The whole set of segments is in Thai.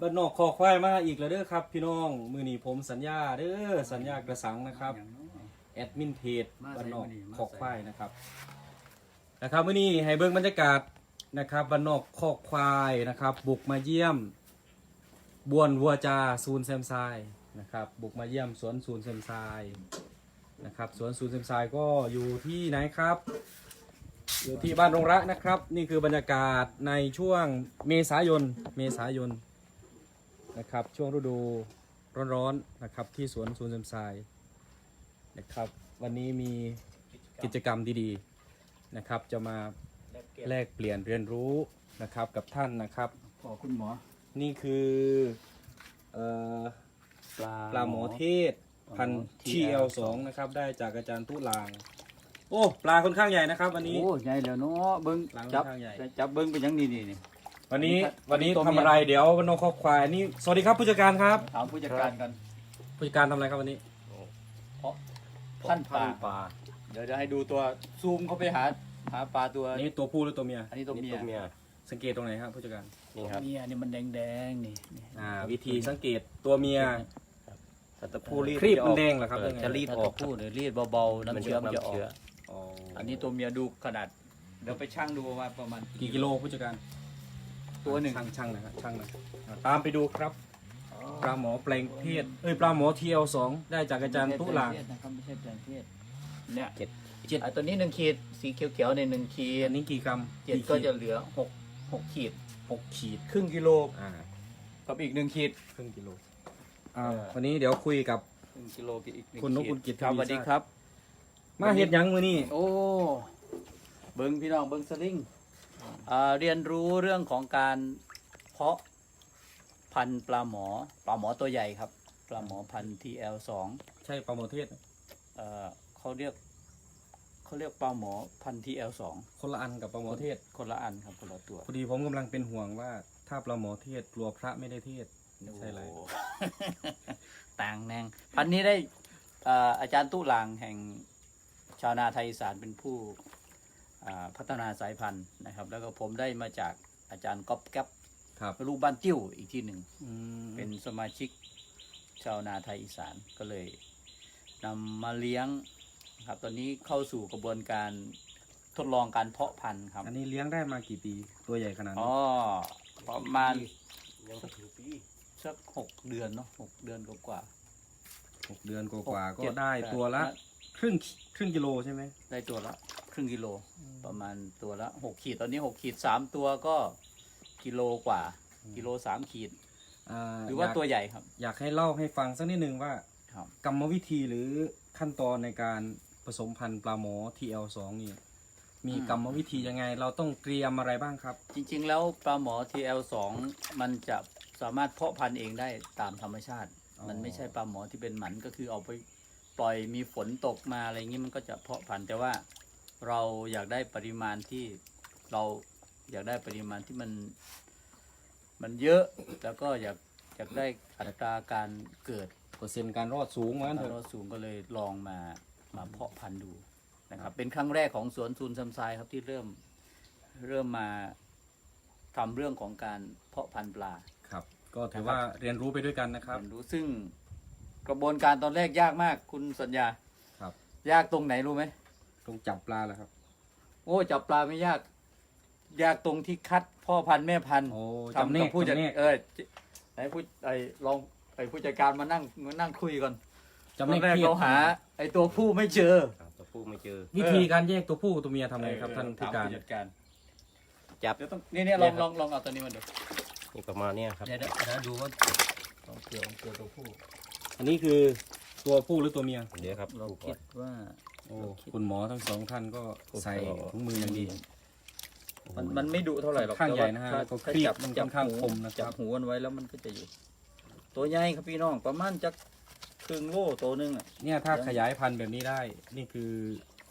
บ้านนอกคอควายมาอีกแล้วเด้อครับ พี่น้องมือนีผมสัญญาเด้อสัญญากระสังนะครับแอดมินเพจบ้านนอกคอกควายนะครับนะครับมือนี้ให้เบิ่งบรรยากาศนะครับบ้านนอกคอกควายนะครับ บุกมาเยี่ยม บวนวัวจาศูนย์แซมไซนะครับ บุกมาเยี่ยมสวนศูนย์แซมไซนะครับสวนศูนย์แซมไซก็อยู่ที่ไหนครับอยู่ที่บ้านรงรักนะครับ นี่คือบรรยากาศในช่วงเมษายนเมษายน นะครับ ช่วงฤดูร้อนๆนะครับ ที่สวนศูนย์แซมไซนะครับ วันนี้มีกิจกรรมดีๆนะครับ จะมาแลกเปลี่ยนเรียนรู้นะครับกับท่านนะครับ ขอคุณหมอ นี่คือเอ่อปลาปลาหมอเทศพันอ๋อ TL2 นะครับ ได้จากอาจารย์ตุลาง โอ้ ปลาค่อนข้างใหญ่นะครับ วันนี้ โอ้ใหญ่แล้วเนาะเบิ้งหลังจับข้างใหญ่ จับเบิ้งเป็นหยังนี่นี่นี่ วันนี้วันนี้วันนี้ตัวเมียทำอะไรเดี๋ยววันนกคอกควายนี่สวัสดีครับผู้จัดการครับถามผู้จัดการกันผู้จัดการทำอะไรครับวันนี้พันปลาปลาเดี๋ยวจะให้ดูตัวซูมเข้าไปหาหาปลาตัวอันนี้ตัวผู้หรือตัวเมียอันนี้ตัวเมียตัวเมียสังเกตตรงไหนครับผู้จัดการนี่ครับเมียนี่มันแดงแดงๆนี่นี่อ่าวิธีสังเกตตัวเมียถ้าตะพูรีดครีบจะอมัอนกแดงเหรอครับเออยังไงจะรีดถ้าออตัวกผู้เนี่ยรีดเบาๆน้ำเชื้อมันจะออกอ๋ออันนี้ตัวเมียดูขนาดเดี๋ยวไปชั่งดูว่าประมาณกี่กิโลผู้จัดการ ตัวหนึ่งช่างช่างนะครับช่างนะอ่าตามไปดูครับปลาหมอแปลงเพศเอ้ยปลาหมอทีเอลสองได้จากอาจารย์ตุลางไม่ใช่แปลงเพศนะครับไม่ใช่แปลงเพศเนี่ยเจ็ด เจ็ดอะตัวนี้หนึ่งขีดสีเขียวๆในหนึ่งขีอัดนนี้กี่กรัมเจ็ดกี่ก็ขีจะเหลือหกหกขีด หกขีดครึ่งกิโลอ่ากับอีกหนึ่งขีดครึ่งกิโลอ่าเออวันนี้เดี๋ยวคุยกับ ครึ่งกิโลกับอีกหนึ่งคุณนพขีดคุณกิตครับทวีสวัสดีชาติครับ มาเฮ็ดหยังมือนี่โอ้เบิ้งพี่น้องเบิ้งสลิง อ่าเรียนรู้เรื่องของการเพาะพันธุ์ปลาหมอปลาหมอตัวใหญ่ครับ ปลาหมอพันธุ์ TL2 ใช่ปลาหมอเทศ เอ่อเขาเรียกเขาเรียกปลาหมอพันธุ์ TL2 คนละอันกับปลาหมอเทศ คนละอันครับคนละตัวพอดีผมกำลังเป็นห่วงว่า ถ้าปลาหมอเทศกลัวพระไม่ได้เทศใช่ไร โอ้ต่างแนงพันธุ์นี้ได้เอ่ออาจารย์ตู้หลางแห่งชาวนาไทยอีสานเป็นผู้อ่า พัฒนาสายพันธุ์นะครับ แล้วก็ผมได้มาจากอาจารย์ก๊อบแก๊บครับลูกบ้านจิ้วอีกที่หนึ่งอืมเป็นสมาชิกชาวนาไทยอีสานก็เลยนำมาเลี้ยงครับ ตอนนี้เข้าสู่กระบวนการทดลองการเพาะพันธุ์ครับ อันนี้เลี้ยงได้มากี่ปีตัวใหญ่ขนาดอ๋นี้อประมาณยังไม่ถึงปีสักหกเดือนเนาะหกเดือนกว่าหกเดือนกๆว่าหๆก็เจ็ได้ตัวละ ครึ่งครึ่งกิโลใช่ไหมได้ตัวละ ครึ่งกิโลประมาณตัวละหกขีดตอนนี้หกขีดสามตัวก็กิโลกว่า กิโลสามขีดอ่าหรือว่าอยกตัวใหญ่ครับ อยากให้เล่าให้ฟังสักนิดนึงว่า ครับ กรรมวิธีหรือขั้นตอนในการผสมพันธุ์ปลาหมอ TL2 นี่มีกรรมวิธียังไง เราต้องเตรียมอะไรบ้างครับ จริง ๆ แล้วปลาหมอ TL2 มันจะสามารถเพาะพันธุ์เองได้ตามธรรมชาติ อ๋อ มันไม่ใช่ปลาหมอที่เป็นหมันก็คือเอาไป ปล่อยมีฝนตกมาอะไรอย่างนี้มันก็จะเพาะพันธุ์แต่ว่าเราอยากได้ปริมาณที่เราอยากได้ปริมาณที่มัน มันเยอะแล้วก็อยากอยากได้อัตราการเกิดเปอร์เซ็นต์การรอดสูงเหมือนกันเถเราอะสูงก็เลยลองมามาเพาะพันธุ์ดูนะครับ เป็นครั้งแรกของสวนซูนซัมไซครับที่เริ่มเริ่มมาทำเรื่องของการเพาะพันธุ์ปลา ครับ ก็ถือว่าเรียนรู้ไปด้วยกันนะครับ เรียนรู้ซึ่ง กระบวนการตอนแรกยากมาก คุณสัญญาครับ ยากตรงไหนรู้ไหมต้องจับปลาแล้วครับ โอ้จับปลาไม่ยาก ยากตรงที่คัดพ่อพันธุ์แม่พันธุ์โอ้ทำจำแนกับกผู้จัดจำแนกเออไหนผู้ไอ้ลองไอ้ผู้จัดการมานั่งมานั่งคุยก่อนจำตแนอกนแรกเพศเราหา ไอ้ตัวผู้ไม่เจอ ครับตะพูไม่เจอ วิธีการแยกตัวผู้ตัวเมียทำไงครับท่านเออผู้การถมผู้จัดการจับ เดี๋ยวต้องนี่เนี่ยลองลองลองเอาตัวนี้มาดูนี่ประมาณเนี้ยครับ เดี๋ยวเดี๋ยวเดี๋ยวดูว่าลองเกลือลองเกลือตัวผู้ อันนี้คือตัวผู้หรือตัวเมีย เดี๋ยวครับเราดูก่คิอนดว่าโอ้คุณหมอทั้งสองท่านก็ใส่ถุงมืออย่างดี มันมันไม่ดุเท่าไหร่หรอกข้างใหญ่นะฮะแต่แล้วก็ถ้าครีบจับมันจับค่อนข้างหูคมนะครับจับหูมันไว้แล้วมันก็จะอยู่ ตัวใหญ่ครับพี่น้องประมาณจักครึ่งโลตัวหนึงอะเนี่ยถ้าขยายพันธุ์แบบนี้ได้ นี่คือ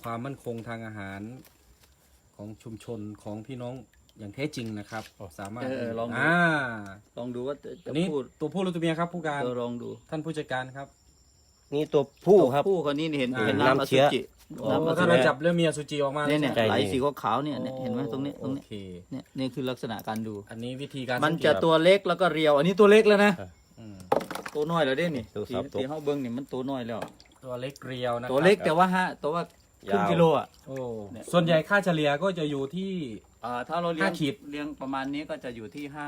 ความมั่นคงทางอาหารของชุมชนของพี่น้อง อย่างแท้จริงนะครับ สามารถเออลองดู อ่าลองดูว่าจะอัจะนนี้พูดตัวผู้หรือตัวเมียครับ ผู้การเออลองดูท่านผู้จัดการครับ นี่ตัวผู้ครับ ผู้คนนี้เห็นอ่า เห็นน้ำอน้ำเชื้สุอ จิโอ้น้ำอสุถ้าจิเราจับเรื่องมีอสุจิออกมาเนี่ยเนี่ยใช่ ไหลไหมสีขาวๆเนี่ยเนี่ยเห็นไหมตรงนี้ตรงนี้โอเค เนี่ยนี่คือลักษณะการดู อันนี้วิธีการมันสังเกจะตตัวเล็กแล้วก็เรียว อันนี้ตัวเล็กแล้วนะอืมตัวน้อยแล้วเด้นี่ตัวสีสับตัวสีเฮาเบิ้งนี่มันตัวน้อยแล้ว ตัวเล็กเรียวนะครับตัวเล็กแต่ว่าฮะตัวว่า ครึ่งยาวกิโลอะ โอ้เนี่ย ส่วนใหญ่ค่าเฉลี่ยก็จะอยู่ที่ เอ่อถ้าเราเลี้ยงห้าขีด เลี้ยงประมาณนี้ก็จะอยู่ที่ห้า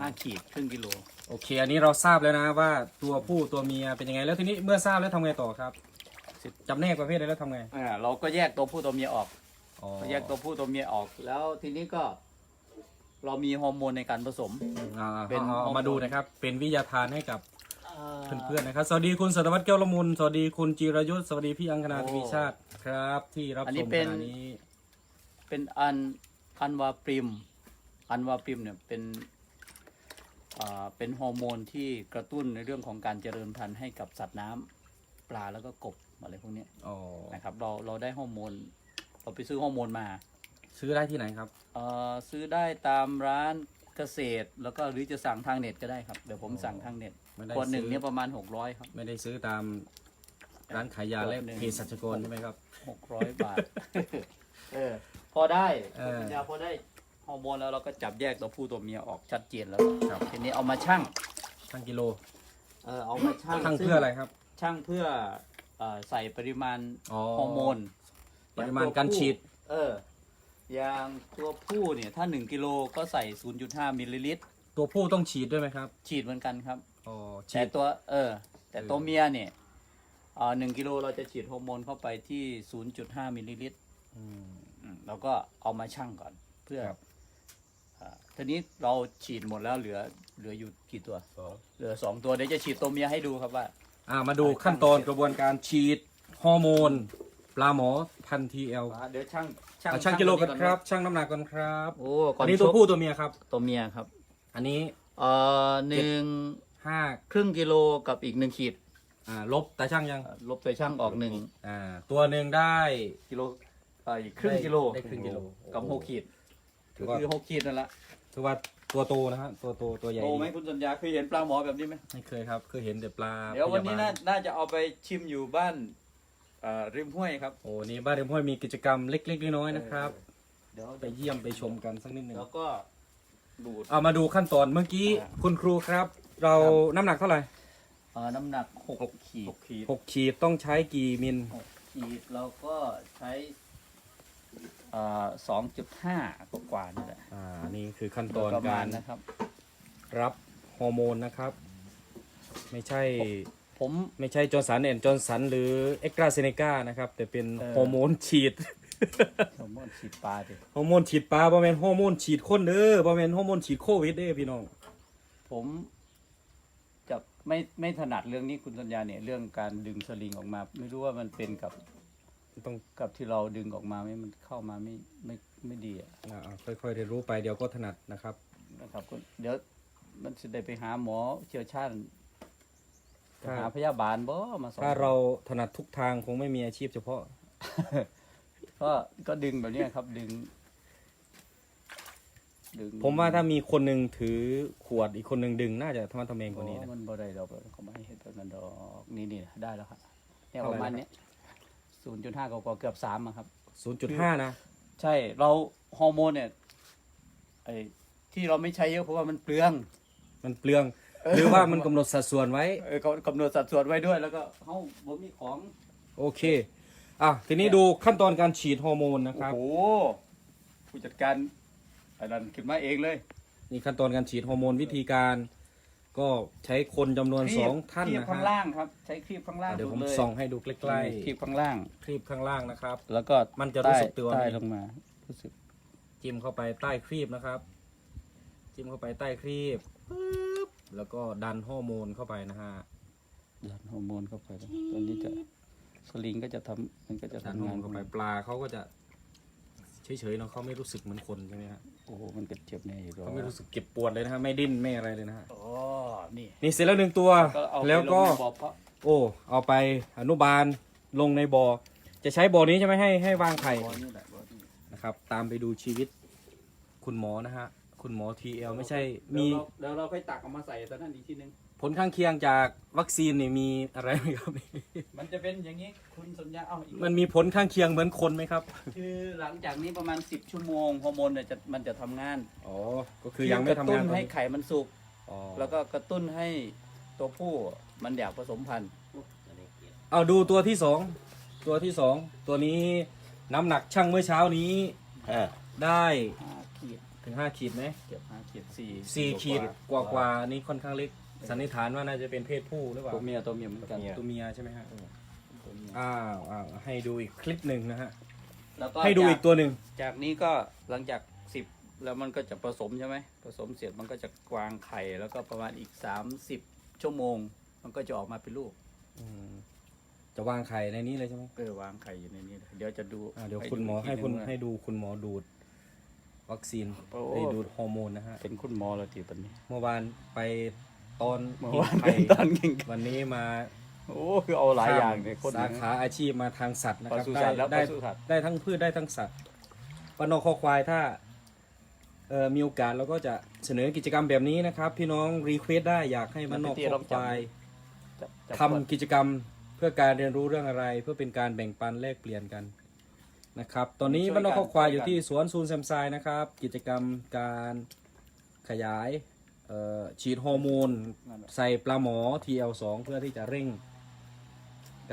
ห้าขีดครึ่งกิโล โอเค อันนี้เราทราบแล้วนะว่าตัวผู้ตัวเมียเป็นยังไง แล้วทีนี้เมื่อทราบแล้วทำไงต่อครับจำแนกประเภทได้แล้วทำไงอ่าเราก็แยกตัวผู้ตัวเมียออกอ๋อแยกตัวผู้ตัวเมียออก แล้วทีนี้ก็ เรามีฮอร์โมนในการผสม อ่าเป็นเอาเอาฮอร์โมนมาดูนะครับ เป็นวิทยาทานให้กับเพื่อนๆนะครับ สวัสดีคุณสัตวัตรแก้วละมุนสวัสดีคุณจิรยุทธสวัสดีพี่อังคณาทวีชาติ ครับ ที่รับอันชนี้มเป็ขนณะนี้ เป็นอันอันวาปริม อันวาปริมเนี่ยเป็นอ่าเป็นฮอร์โมนที่กระตุ้นในเรื่องของการเจริญพันธุ์ให้กับสัตว์น้ำปลาแล้วก็กบอะไรพวกเนี้ยอ๋อ นะครับ เราเราได้ฮอร์โมนเราไปซื้อฮอร์โมนมาซื้อได้ที่ไหนครับ เอ่อซื้อได้ตามร้านเกษตร แล้วก็หรือจะสั่งทางเน็ตก็ได้ครับเดี๋ยวผมสั่งทางเน็ตไม่ได้ขวดหนึ่งซื้อ เนี่ยประมาณ 600ครับ ไม่ได้ซื้อตาม ร้านขายยาและหนึ่งเภสัชกรใช่ไหมครับ600บาท เออ พอได้เออปัญญาพอได้ฮอร์โมนแล้วเราก็จับแยกตัวผู้ตัวเมียออกชัดเจนแล้วครับ ทีนี้เอามาชั่งทั้งกิโลเออเอามาชั่งทั้งซึ่เพื่ออะไรครับ ชั่งเพื่อเอ่อใส่ปริมาณอ๋อ ฮอร์โมนปริมาณการฉีด เอออย่างตัวผู้เนี่ยถ้า 1กิโลก็ใส่ 0.5มิลลิลิตรตัวผู้ต้องฉีดด้วยไหมครับฉีดเหมือนกันครับ อ๋อฉีแต่ด ตัวเออ แต่ตัวเออเมียเนี่ยเอ่อ หนึ่งกิโลเราจะฉีดฮอร์โมนเข้าไปที่ 0.5มิลลิลิตรอืมอืมเราก็เอามาชั่งก่อน เพื่อครับอ่าทีนี้เราฉีดหมดแล้วเหลือเหลืออยู่กี่ตัวสองเหลือสองตัวเดี๋ยวจะฉีดตัวเมียให้ดูครับว่าอ่ามาดูขั้นตอนกระบวนการฉีดฮอร์โมนปลาหมอพันทีเอลเดี๋ยวช่างช่างกิโลกันครับช่างน้ำหนักกันครับโอ้ก่ออันนนี้ตัวชกผู้ตัวเมียครับ ตัวเมียครับ อันนี้เอ่อหนึ่งห้าครึ่งกิโลกับอีกหนึ่งขีด อ่าลบแต่ช่างยังอ่าลบไปช่างออกหนึ่งอ่าตัวหนึ่งได้ กิโลเอ่ออีกครึ่งกิโลได้ครึ่งกิโลกับหกขีดถือว่า คือหกขีดนั่นแหละถือว่าตัวโตนะฮะตัวโตตัวใหญ่โตไหมคุณสัญญาเคยเห็นปลาหมอแบบนี้ไหมไม่เคยครับเคยเห็นแต่ปลาเดี๋ยววันนี้พน่าบลน่าจะเอาไปชิมอยู่บ้านเอ่อริมห้วยครับโอ้นี่บ้านเดมห้อยมีกิจกรรมเล็กๆน้อยๆนะครับ เดี๋ยวไปเยี่ยมไปชมกันสักนิดหนึ่งแล้วก็ดูด เอามาดูขั้นตอนเมื่อกี้ อ่า คุณครูครับ เราครับน้ำหนักเท่าไหร่ เอ่อน้ำหนักหกขีดขีดหกขีดต้องใช้กี่มิลหกขีดเราก็ใช้สองจุดห้ากว่าๆนี่แหละอ่านี่คือขั้นตโดอยนประมาการณนะครับ รับฮอร์โมนนะครับ ไม่ใช่ผมไม่ใช่จอร์สันแอนจอร์สันหรือเอ็กตราเซเนกานะครับ แต่เป็นเออฮอร์โมนฉีด ผมว่าฉีดปลาดิฮอร์โมนฉีดปลาบ่แม่นฮอร์โมนฉีดคนเด้อบ่แม่นฮอร์โมนฉีดโควิดเด้อพี่น้อง ผมจะ ไม่ไม่ถนัดเรื่องนี้คุณสัญญาเนี่ยเรื่องการดึงสลิงออกมา ไม่รู้ว่ามันเป็นกับต้องกับที่เราดึงออกมาไหมมันเข้ามาไม่ไม่ไม่ดีอะอ่าค่อยๆเรียนรู้ไปเดี๋ยวก็ถนัดนะครับ นะครับก็เดี๋ยวมันจะได้ไปหาหมอเชี่ยวชาญไปถ้าหาพยาบาลบ่มาสอนถ้าเราถนัดทุกทางคงไม่มีอาชีพเฉพาะ ก็ก็ดึงแบบเนี้ยครับดึง ดึงผมว่าถ้ามีคนหนึ่งถือขวดอีกคนหนึ่งดึงน่าจะธรรมะทแมงกว่านี้โอ้นะ มันบ่ได้ดอกเขาไม่ให้เห็นแบบนั้นดอกนี่นี่ได้แล้วครับเนี่ยเท่าปไหร่ระมาณนะครับเนี้ยศูนย์จุดห้ากว่าๆเกือบสามอะครับศูนย์จุดห้านะ ใช่เราฮอร์โมนเนี่ยไอ้ที่เราไม่ใช้เยอะเพราะว่ามันเปลือง มันเปลือง หรือว่ามันกำหนดสัดส่วนไว้ เออเขากำหนดสัดส่วนไว้ด้วย แล้วก็เฮ้าผมมีของโอเค อะ ทีนี้ดูขั้นตอนการฉีดฮอร์โมนนะครับโอ้โหผู้จัดการ อันนั้นขึ้นมาเองเลย นี่ขั้นตอนการฉีดฮอร์โมนวิธีการก็ใช้คนจำนวนครีบสองท่านครีบนะข้างฮะล่างครับ ใช้ครีบข้างล่างเดี๋ยวผมสุลส่องให้ดูใกล้ครีบข้างล่างๆคลีบข้างล่างนะครับ แล้วก็มันจะรู้สึกตัวใต้ไหมลงมา รู้สึกจิ้มเข้าไปใต้ครีบนะครับ จิ้มเข้าไปใต้ครีบปึ๊บแล้วก็ดันฮอร์โมนเข้าไปนะฮะดันฮอร์โมนเข้าไปแล้วตอนนี้จะสลิงก็จะทำมันก็จะดันทำฮอร์งาโมนนเข้าไปปลาเขาก็จะเฉยๆเนาะเขาไม่รู้สึกเหมือนคนใช่ไหมฮะ โอ้โหมันก็เจ็บแน่อยู่หรอเขาไม่รู้สึกเจ็บปวดเลยนะฮะไม่ดิ้นไม่อะไรเลยนะฮะอ๋อนี่นี่เสร็จแล้วหนึ่งตัวก็เอาไปแล้วก็ งในบ่อเพาะโอ้เอาไปอนุบาลลงในบ่อจะใช้บ่อนี้ใช่ไหมให้ให้วางไข่ บ่อนี่แหละบ่อนี่นะครับ ตามไปดูชีวิตคุณหมอนะฮะ คุณหมอทีเอลไม่ใช่มีมีแล้วเราค่อยตักเอามาใส่ตอนนั้นอีกทีนึง ผลข้างเคียงจากวัคซีนนี่มีอะไรไหมครับ มันจะเป็นอย่างนี้คุณสัญญาเอาอีกมันมีผลข้างเคียงเหมือนคนไหมครับ คือหลังจากนี้ประมาณ 10 ชั่วโมงฮอร์โมนเนี่ยจะมันจะทำงานอ๋อ ก็คือยังไม่ทำงานกระตุ้นตอนให้นี้ไข่มันสุก อ๋อแล้วก็กระตุ้นให้ตัวผู้มันอยากผสมพันธุ์ เอาดูตัวที่สองตัวที่สองตัวนี้น้ำหนักช่างเมื่อเช้านี้อ่าได้ห้าขีดถึงห้าขีดไหมเกือบห้าขีดสี่สี่ขีดกว่ากว่าๆนี่ค่อนข้างเล็ก สันนิษฐานว่าน่าจะเป็นเพศผู้หรือเปล่าตัวเมียตัวเมียเหมือนกัน ตัวเมียใช่ไหมฮะตัวเมียอ้าวอ้าวให้ดูอีกคลิปหนึ่งนะฮะแล้วก็ให้ดูอีกตัวหนึ่งจากนี้ก็หลังจากสิบแล้วมันก็จะผสมใช่ไหมผสมเสร็จมันก็จะวางไข่แล้วก็ประมาณอีกสามสิบชั่วโมง มันก็จะออกมาเป็นลูกอืมจะวางไข่ในนี้เลยใช่ไหมเออวางไข่อยู่ในนี้เลยเดี๋ยวจะดูอ่าเดี๋ยวคุณหมอให้คุณอีกทีนึงว่าให้ดูคุณหมอดูด วัคซีนโอ้ให้ดูดฮอร์โมนนะฮะเป็นคุณหมอแล้วทีปันนี้ เมื่อวานไป ตอนเมื่อกินวานไข่เป็นตอนกินไข่วันนี้มาโอ้คือเอาหลายอย่างเนี่ยคนสาขาอาชีพมาทางสัตว์นะปครับศุได้สัตว์แล้วได้ปศุสัตว์ได้ทั้งพืชได้ทั้งสัตว์ปนคอควายถ้าเอ่อมีโอกาสเราก็จะเสนอกิจกรรมแบบนี้นะครับ พี่น้องรีเควสได้อยากให้บ้านนอกคอควายจะจะทำกิจกรรมเพื่อการเรียนรู้เรื่องอะไร เพื่อเป็นการแบ่งปันแลกเปลี่ยนกันนะครับ ตอนนี้บ้านนอกคอควายอยู่ที่สวนซูนแซมไซนะครับ กิจกรรมการขยาย เอ่อฉีดฮอร์โมนใส่ปลาหมอ TL2 เพื่อที่จะเร่ง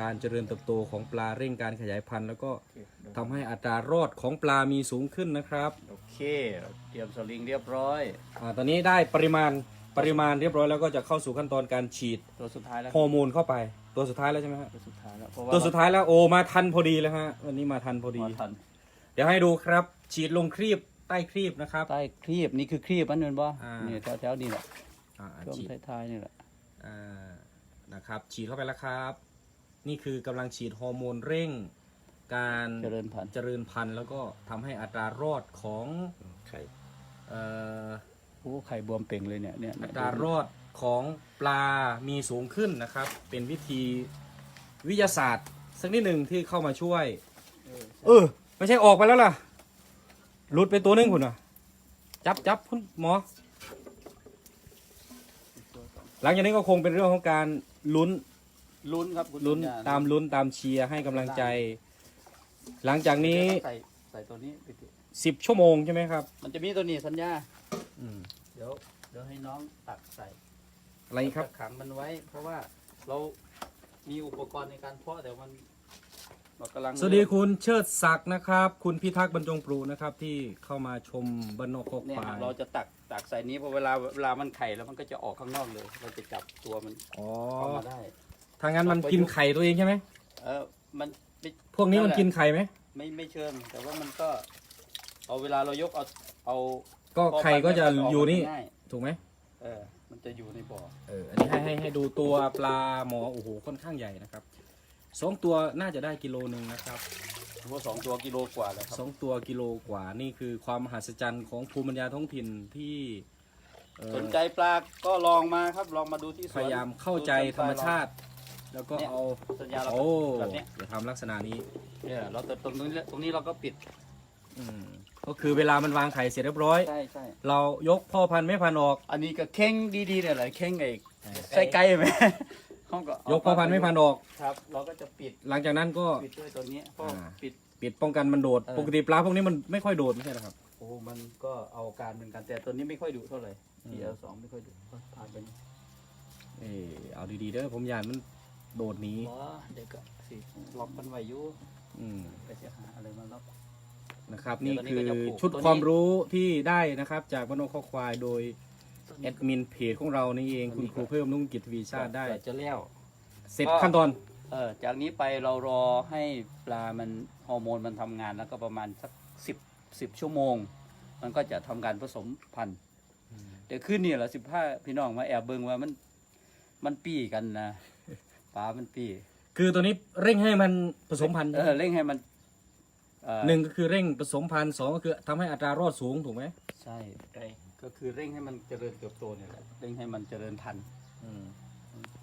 การเจริญเติบโตของปลาเร่งการขยายพันธุ์ แล้วก็ทำให้อัตรารอดของปลามีสูงขึ้นนะครับโอเค เตรียมสลิงเรียบร้อยอาตอนนี้ได้ปริมาณปริมาณเรียบร้อยแล้วก็จะเข้าสู่ขั้นตอนการฉีดตัวสุดท้ายแล้วฮอร์โมนเข้าไปตัวสุดท้ายแล้วใช่ไหมฮะตัวสุดท้ายแล้วเพราะว่าตัวสุดท้ายแล้วโอ้มาทันพอดีแล้วฮะวันนี้มาทันพอดี มาทัน เดี๋ยวให้ดูครับ ฉีดลงครีบ ใต้ครีบนะครับ ใต้ครีบนี่คือครีบมันเป็นบ่อ่านี่นี่แถวๆนี่แหละอ่าช่วงฉีดท้ายๆนี่แหละ อ่านะครับ ฉีดเข้าไปแล้วครับ นี่คือกำลังฉีดฮอร์โมนเร่ง การเจริญพันธุ์เจริญพันธุ์แล้วก็ทำให้อัตรารอดของไข่เอ่อโอ้ไข่บวมเป่งเลยเนี่ยเนี่ยอัตรารอดของปลามีสูงขึ้นนะครับ เป็นวิธีวิทยาศาสตร์ สักนิดหนึ่งที่เข้ามาช่วย เออ ไม่ใช่ออกไปแล้วล่ะ หลุดไปตัวหนึงคุณอะ จับจับคุณหมอ หลังจากนี้ก็คงเป็นเรื่องของการลุ้น ลุ้นครับคุณลุ้นสัญญตามลุ้นตามเชียร์ให้กำลังใจ หลังจากนี้ ใส่ใส่ตัวนี้ไปดิสิบชั่วโมงใช่ไหมครับ มันจะมีตัวนี้สัญญา อืม เดี๋ยวเดี๋ยวให้น้องตักใส่อะไรครับ จะขังมันไว้ เพราะว่าเรามีอุปกรณ์ในการเพาะแต่มัน เรากำลังสวัสดีคุณเชิดศักดิ์นะครับ คุณพิทักษ์บรรจงปลูกนะครับที่เข้ามาชมบรรนอกคอกเนี่ยควายเราจะตักตักใส่นี้เพอเวลาเวลามันไข่แล้วมันก็จะออกข้างนอกเลย เราจะจับตัวมันอ๋อเข้ามาได้ ทางนั้นมันกินไข่ตัวเองใช่ไหมเออมันไม่พวกนี้มันกินไข่ไหมไม่ไม่เชิง แต่ว่ามันก็เอาเวลาเรายกเอาเอาก็ไข่ก็จะอยู่นี่ง่ายถูกไหมเออ มันจะอยู่ในบ่อ เอออันนี้ให้ให้ให้ดูตัวปลาหมอโอ้โหค่อนข้างใหญ่นะครับ สองตัวน่าจะได้กิโลหนึ่งนะครับหัวสองตัวกิโลกว่าแล้วคสรับองตัวกิโลกว่านี่คือความมหัศจรรย์ของภูมิปัญญาท้องถิ่นที่เอ่อสนใจปลาก็ลองมาครับลองมาดูที่สวนพยายามเข้าใจธรรมชาติ แล้วก็เนี่ยเอาสัญญาเราโอ้แบบเนี้ยอย่าทำลักษณะนี้ เนี่ยเราจะตรงนี้ตรงนี้เราก็ปิดอืมก็คือเวลามันวางไข่เสร็จเรียบร้อย ใช่ใช่เรายกพ่อพันธุ์แม่พันธุ์ออก อันนี้ก็เข่งดีๆเนี่ยแหละเข่งไอ้ใส่ไก่ไหม เขาก็เายกพ่อพันธุ์แม่พันธุ์ออก ครับ เราก็จะปิดหลังจากนั้นก็ ปิดด้วยตัวนี้เพราะอ่า ปิด ปิดป้องกันมันโดด เออ ปกติปลาพวกนี้มันไม่ค่อยโดดไม่ใช่เหรอครับ โอ้มันก็เอาการเหมือนกันแต่ตัวนี้ไม่ค่อยดุเท่าไหร่ อืมทีเอลสองไม่ค่อยดุก็ผ่านไปนี่เออเอาดีๆเด้อผมอยากมันโดดหนีอ๋อเด็กก็สิล็อกมันไว้อยู่อืมไปเสียหาอะไรมาล็อก นะครับเดี๋นี่ยวตอนนี้คือก็จะปลูกชุดตัวนี้ความรู้ที่ได้นะครับ จากบ้านนอกข้อควายโดย แอดมินเพจของเรานี่เองคุณครูเพิ่มนุ่งกิจทวีชาติได้เยวจะเลี้ยวเสร็จก็ขั้นตอน เออจากนี้ไปเรารอให้ปลามันฮอร์โมนมันทำงานแล้วก็ประมาณสักสิบสิบชั่วโมง มันก็จะทำการผสมพันธุ์เดี๋ยวขึ้นนี่แหละสิบห้าพี่น้องมาแอบเบิ่งว่ามัน มันปี้กันนะปลามันปี้คือตัวนี้เร่งให้มันผสมพันธุ์เออเร่งให้มันเอ่อหนึ่งก็คือเร่งผสมพันธุ์สองก็คือทำให้อัตรารอดสูงถูกไหมใช่ก็ คือเร่งให้มันเจริญเติบโตเนี่ยแหละเร่งให้มันเจริญพันธุ์อืม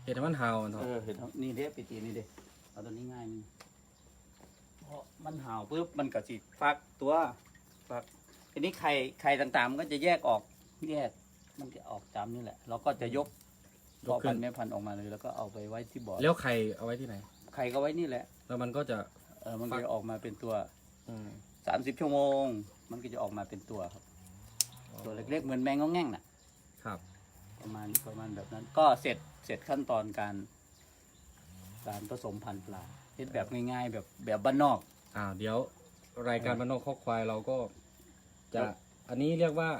เห็นมันเห่ามันเถเออะอเห็นไหมนี่เด้ปิตีนี่เด้เอาตัวนี้ง่ายนี่เพราะมันห่าวปุ๊บมันก็สิฟักตัวฟักทีนี้ไข่ไข่ต่างๆ มันก็จะแยกออกแยก มันจะออกตามนี่แหละเราก็จะยกยพ่อกขึ้พันนธุ์แม่พันธุ์ออกมาเลย แล้วก็เอาไปไว้ที่บ่อแล้วไข่เอาไว้ที่ไหน ไข่ก็ไว้นี่แหละแล้วมันก็จะ เออมันก็จะออกมาเป็นตัว อืมสามสิบชั่วโมง มันก็จะออกมาเป็นตัวครับ ตัวเล็กๆเหมือนแมงงอแง่งน่ะ ครับ ประมาณประมาณแบบนั้น ก็เสร็จเสร็จขั้นตอนการ การผสมพันธุ์ปลาเฮ็ดแบบง่ายๆ แบบแบบบ้านนอก อ่า เดี๋ยวรายการบ้านนอกข้อควายเราก็จะครับอันนี้เรียกว่า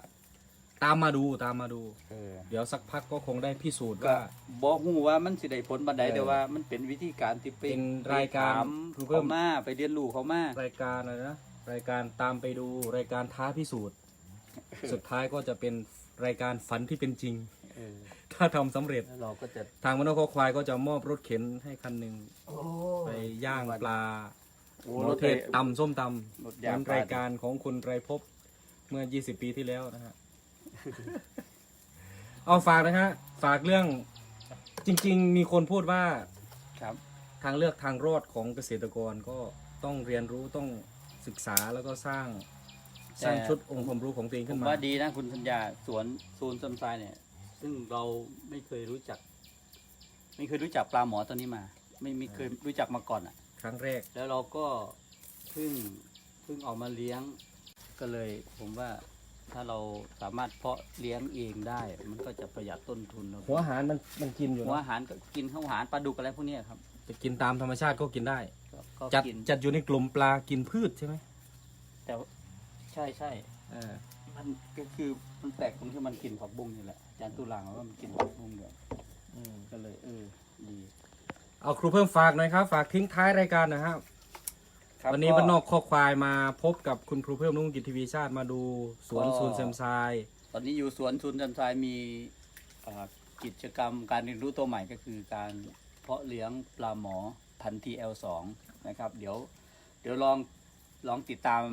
ตามมาดูตามมาดู เออ เดี๋ยวสักพักก็คงได้พิสูจน์ก็ว่า บอกหูว่ามันสิได้ผลบันไดเออแต่ว่ามันเป็นวิธีการที่ไปเป็นรายการไปถามเพิ่เขาม มาไปเรียนรู้เขามารายการอะไรนะรายการตามไปดูรายการท้าพิสูจน์ สุดท้ายก็จะเป็นรายการฝันที่เป็นจริง เออถ้าทำสำเร็จ แล้วเราก็จะทางบ้านนอกข้อควายก็จะมอบรถเข็นให้คันหนึ่งโอ้ไปย่างปลาโอ้หมรอถเทศตำส้มตำรถเหมืย่าองนปลรายการของคุณไรภพเมื่อ 20 ปีที่แล้วนะฮะ เอาฝากนะฮะ ฝากเรื่องจริง ๆ มีคนพูดว่า ครับ ทางเลือกทางรอดของเกษตรกรก็ต้องเรียนรู้ต้องศึกษาแล้วก็สร้าง สร้างชุดองค์ความรู้ของตัวเองผขึ้นมมาว่าดีนะคุณสัญญาสวนโซนซัมไซเนี่ย ซึ่งเราไม่เคยรู้จัก ไม่เคยรู้จักปลาหมอตัวนี้มา ไม่ไม่เคยรู้จักมาก่อนอะ ครั้งแรก แล้วเราก็เพิ่งเพิ่งเอามาเลี้ยง ก็เลยผมว่าถ้าเราสามารถเพาะเลี้ยงเองได้ มันก็จะประหยัดต้นทุนเราหัวอาหารมันมันกินอยู่หัวเนอะอาหารก็กินข้าวอาหารปลาดุกอะไรพวกเนี้ยครับจะกินตามธรรมชาติก็กินได้ ก็ก็จัดกินจัดอยู่ในกลุ่มปลากินพืชใช่ไหมแต่ว่าใช่ใช่เออ มันก็คือมันแปลกตรงที่มันกินผักบุ้งนี่แหละอาจารย์ตุลางว่ามันกินผักบุ้งด้วยอืมก็เลยเออดีเอาครูเพิ่มฝากหน่อยครับ ฝากทิ้งท้ายรายการหนะครับ ครับวันนี้ก็บ้านนอกข้อควายมาพบกับคุณครูเพิ่มนุ่งกิจทีวีชาติมาดูสวนก็ซูนเซมซายตอนนี้อยู่สวนชุนจันทรายมีเอ่อกิจกรรมการเรียนรู้ตัวใหม่ก็คือการเพาะเลี้ยงปลาหมอพันธุ์ TL2 นะครับ เดี๋ยว เดี๋ยวลอง ลองติดตาม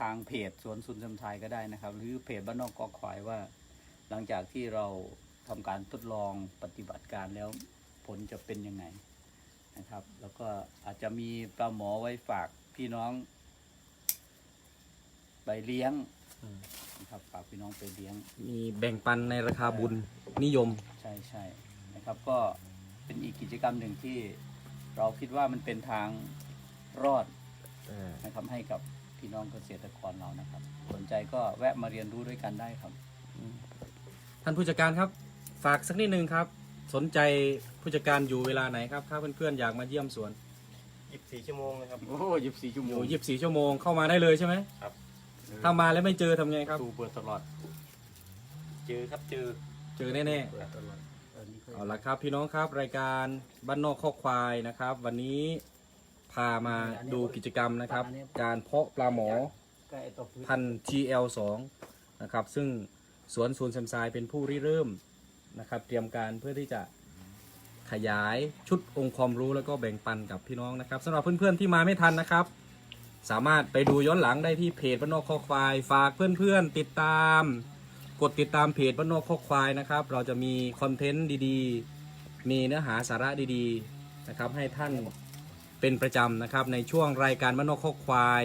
ทางเพจสวนสุนทรไทยก็ได้นะครับ หรือเพจบ้านนอกกอควายว่า หลังจากที่เราทำการทดลองปฏิบัติการแล้วผลจะเป็นยังไงนะครับ แล้วก็อาจจะมีปลาหมอไว้ฝากพี่น้องไปเลี้ยงนะครับฝากพี่น้องไปเลี้ยง มีแบ่งปันในราคาบุญนิยม ใช่ใช่นะครับ ก็เป็นอีกกิจกรรมหนึ่งที่เราคิดว่ามันเป็นทางรอด นะครับให้กับพี่น้องเกษตรกรเรานะครับ สนใจก็แวะมาเรียนรู้ด้วยกันได้ครับท่านผู้จัดการครับ ฝากสักนิดนึงครับ สนใจผู้จัดการอยู่เวลาไหนครับ ถ้าเพื่อนๆอยากมาเยี่ยมสวนยี่สิบสี่ชั่วโมงนะครับ โอ้ยิบสี่ชั่วอโมยู่งยีิบสี่ชั่วโมงเข้ามาได้เลยใช่ไหมครับ ถ้ามาแล้วไม่เจอทำไงครับตูเปิดตลอด เจอครับเจอ เจอแน่เปิดตลอดเออนี่เคยๆเอาละครับพี่น้องครับรายการบ้านนอกข้อควายนะครับ วันนี้ พามาดูกิจกรรมนะครับ การเพาะปลาหมอใกล้ไอ้ตัวพื้นพันธุ์ TL2 นะครับซึ่งสวนศูนย์แซมไซายเป็นผู้ริเริ่มนะครับ เตรียมการเพื่อที่จะขยายชุดองค์ความรู้แล้วก็แบ่งปันกับพี่น้องนะครับสำหรับเพื่อนๆที่มาไม่ทันนะครับ สามารถไปดูย้อนหลังได้ที่เพจบ้านนอกข้อควาย ฝากเพื่อนๆติดตาม กดติดตามเพจบ้านนอกข้อควายนะครับ เราจะมีคอนเทนต์ดีๆ มีเนื้อหาสาระดีๆนะครับให้ท่าน เป็นประจำนะครับ ในช่วงรายการบ้านนอกข้อควาย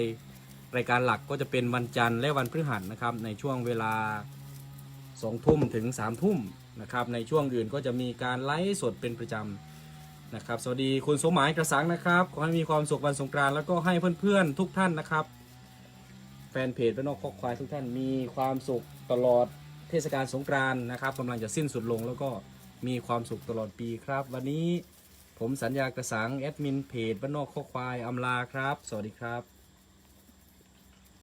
รายการหลักก็จะเป็นวันจันทร์และวันพฤหัสนะครับ ในช่วงเวลาสองทุ่มถึงสามทุ่มนะครับ ในช่วงอื่นก็จะมีการไลฟ์สดเป็นประจำนะครับ สวัสดีคุณสมหมายกระสังนะครับ ขอให้มีความสุขวันสงกรานต์แล้วก็ให้เพื่อนๆทุกท่านนะครับ แฟนเพจบ้านนอกคอกควายทุกท่านมีความสุขตลอดเทศกาลสงกรานต์นะครับกำลังจะสิ้นสุดลงแล้วก็มีความสุขตลอดปีครับ วันนี้ ผมสัญญากระสังแอดมินเพจบ้านนอกข้อควายอำลาครับ สวัสดีครับ